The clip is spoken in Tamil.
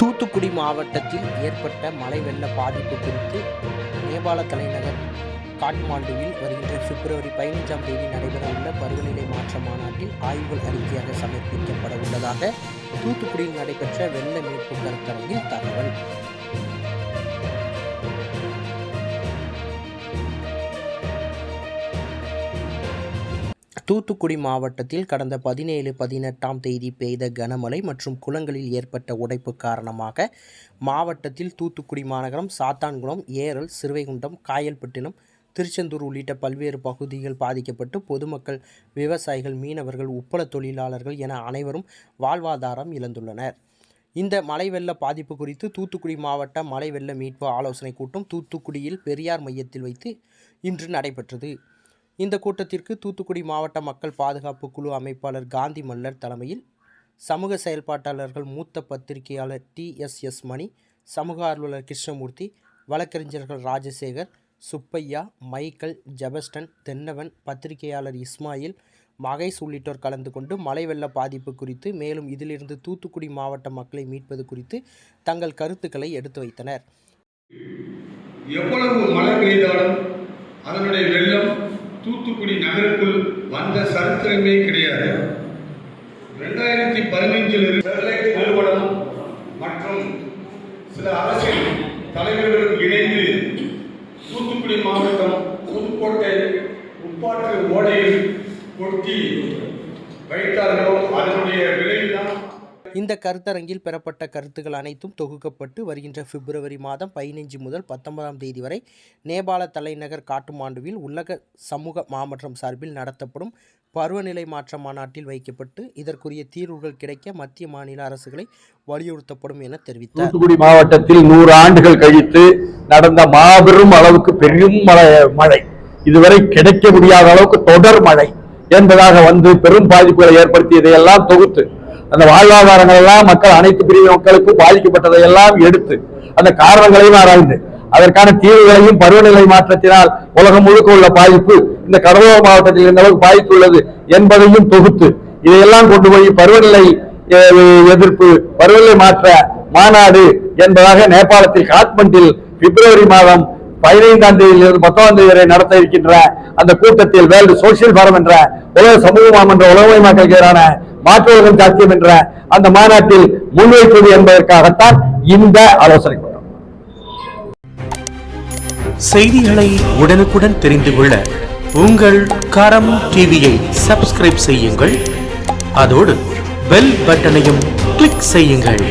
தூத்துக்குடி மாவட்டத்தில் ஏற்பட்ட மழை வெள்ள பாதிப்பு குறித்து நேபாள தலைநகர் காட்மாண்டுவில் வருகின்ற பிப்ரவரி பதினைஞ்சாம் தேதி நடைபெறவுள்ள பருவநிலை மாற்ற மாநாட்டில் ஆய்வுகள் அறிக்கையாக சமர்ப்பிக்கப்பட உள்ளதாக தூத்துக்குடியில் நடைபெற்ற வெள்ள மீட்பு கருத்தரங்கில் தகவல். தூத்துக்குடி மாவட்டத்தில் கடந்த பதினேழு பதினெட்டாம் தேதி பெய்த கனமழை மற்றும் குளங்களில் ஏற்பட்ட உடைப்பு காரணமாக மாவட்டத்தில் தூத்துக்குடி மாநகரம் சாத்தான்குளம் ஏரல் சிறுவைகுண்டம் காயல்பட்டினம் திருச்செந்தூர் உள்ளிட்ட பல்வேறு பகுதிகள் பாதிக்கப்பட்டு பொதுமக்கள் விவசாயிகள் மீனவர்கள் உப்பள தொழிலாளர்கள் என அனைவரும் வாழ்வாதாரம் இழந்துள்ளனர். இந்த மழை வெள்ள பாதிப்பு குறித்து தூத்துக்குடி மாவட்ட மழை வெள்ள மீட்பு ஆலோசனைக் கூட்டம் தூத்துக்குடியில் பெரியார் மையத்தில் வைத்து இன்று நடைபெற்றது. இந்த கூட்டத்திற்கு தூத்துக்குடி மாவட்ட மக்கள் பாதுகாப்பு குழு அமைப்பாளர் காந்தி மல்லர் தலைமையில் சமூக செயல்பாட்டாளர்கள் மூத்த பத்திரிகையாளர் டி எஸ் எஸ் மணி சமூக ஆர்வலர் கிருஷ்ணமூர்த்தி வழக்கறிஞர்கள் ராஜசேகர் சுப்பையா மைக்கேல் ஜெபஸ்டன் தென்னவன் பத்திரிகையாளர் இஸ்மாயில் மகேஷ் உள்ளிட்டோர் கலந்து கொண்டு மழை வெள்ள பாதிப்பு குறித்து மேலும் இதிலிருந்து தூத்துக்குடி மாவட்ட மக்களை மீட்பது குறித்து தங்கள் கருத்துக்களை எடுத்து வைத்தனர். எவ்வளவு மழை பெய்தாலும் அதனுடைய வெள்ளம் தூத்துக்குடி நகருக்குள் வந்த சரித்திரமே கிடையாது. ரெண்டாயிரத்தி பதினைஞ்சில் ஸ்டெர்லைட் நிறுவனம் மற்றும் சில அரசியல் தலைவர்களுடன் இணைந்து தூத்துக்குடி மாவட்டம் புதுக்கோட்டை உப்பாற்று ஓடையில் கொட்டி வைத்தார்கள். இந்த கருத்தரங்கில் பெறப்பட்ட கருத்துக்கள் அனைத்தும் தொகுக்கப்பட்டு வருகின்ற பிப்ரவரி மாதம் பதினைஞ்சு முதல் பத்தொன்பதாம் தேதி வரை நேபாள தலைநகர் காட்டுமாண்டுவில் உலக சமூக மாமன்றம் சார்பில் நடத்தப்படும் பருவநிலை மாற்ற மாநாட்டில் வைக்கப்பட்டு இதற்குரிய தீர்வுகள் கிடைக்க மத்திய மாநில அரசுகளை வலியுறுத்தப்படும் என தெரிவித்தார். தூத்துக்குடி மாவட்டத்தில் நூறு ஆண்டுகள் கழித்து நடந்த மாபெரும் அளவுக்கு பெரும் மழை மழை. இதுவரை கிடைக்க முடியாத அளவுக்கு தொடர் மழை என்பதாக வந்து பெரும் பாதிப்புகளை ஏற்படுத்தியதையெல்லாம் தொகுத்து அந்த வாழ்வாதாரங்கள் எல்லாம் மக்கள் அனைத்து பிரிவு மக்களுக்கும் பாதிக்கப்பட்டதை எல்லாம் எடுத்து அந்த காரணங்களையும் ஆராய்ந்து அதற்கான தீர்வுகளையும் பருவநிலை மாற்றத்தினால் உலகம் முழுக்க உள்ள பாதிப்பு இந்த கடலோர மாவட்டத்தில் எந்த அளவுக்கு பாதித்துள்ளது என்பதையும் தொகுத்து இதையெல்லாம் கொண்டு போய் பருவநிலை எதிர்ப்பு பருவநிலை மாற்ற மாநாடு என்பதாக நேபாளத்தில் காத்மண்டில் பிப்ரவரி மாதம் பதினைந்தாம் தேதியிலிருந்து பத்தாம் தேதி வரை நடத்த இருக்கின்ற அந்த கூட்டத்தில் வேர்ல்டு சோசியல் ஃபாரம் என்ற உலக சமூக மாமன்ற உலகமயமாக்கலுக்கு எதிரான மாற்று உலகம் சாத்தியம் என்ற அந்த மாநாட்டில் முன்வைப்பது என்பதற்காகத்தான் இந்த ஆலோசனை கூட்டம். செய்திகளை உடனுக்குடன் தெரிந்து கொள்ள உங்கள் கரம் டிவியை சப்ஸ்கிரைப் செய்யுங்கள். அதோடு பெல் பட்டனையும் கிளிக் செய்யுங்கள்.